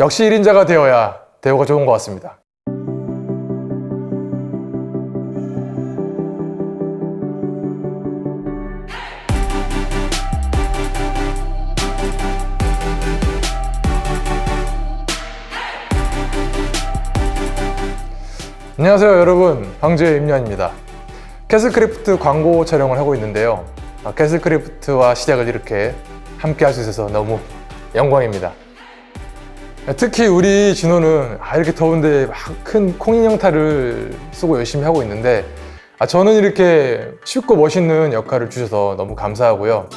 역시 1인자가 되어야 대우가 좋은 것 같습니다. 안녕하세요 여러분. 황제의 임년입니다. 캐슬크래프트 광고 촬영을 하고 있는데요. 아, 캐슬크래프트와 시작을 이렇게 함께 할 수 있어서 너무 영광입니다 특히 우리 진호는 아, 이렇게 더운데 막 큰 콩인형탈을 쓰고 열심히 하고 있는데 아, 저는 이렇게 쉽고 멋있는 역할을 주셔서 너무 감사하고요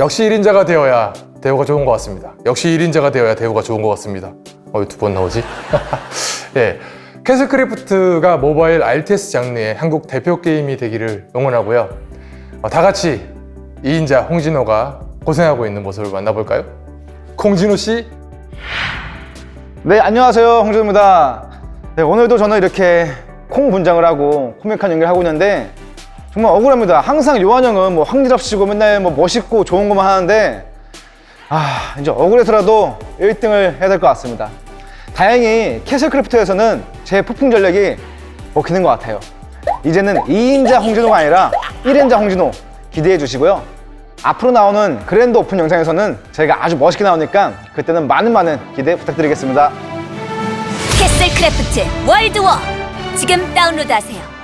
역시 1인자가 되어야 대우가 좋은 것 같습니다 역시 1인자가 되어야 대우가 좋은 것 같습니다 어, 두번 나오지? 예. 캐슬크래프트가 모바일 RTS 장르의 한국 대표 게임이 되기를 응원하고요. 어, 다 같이 2인자 홍진호가 고생하고 있는 모습을 만나볼까요? 콩진호 씨, 네, 안녕하세요. 홍준호입니다. 네, 오늘도 저는 이렇게 콩 분장을 하고 코믹한 연기를 하고 있는데 정말 억울합니다. 항상 요한 형은 뭐 황지랍시고 맨날 뭐 멋있고 좋은 것만 하는데 아, 이제 억울해서라도 1등을 해야 될 것 같습니다. 다행히 캐슬크래프트에서는 제 폭풍 전략이 먹히는 것 같아요. 이제는 2인자 홍진호가 아니라 1인자 홍진호 기대해 주시고요. 앞으로 나오는 그랜드 오픈 영상에서는 저희가 아주 멋있게 나오니까 그때는 많은 많은 기대 부탁드리겠습니다. 캐슬 크래프트 월드워 지금 다운로드하세요.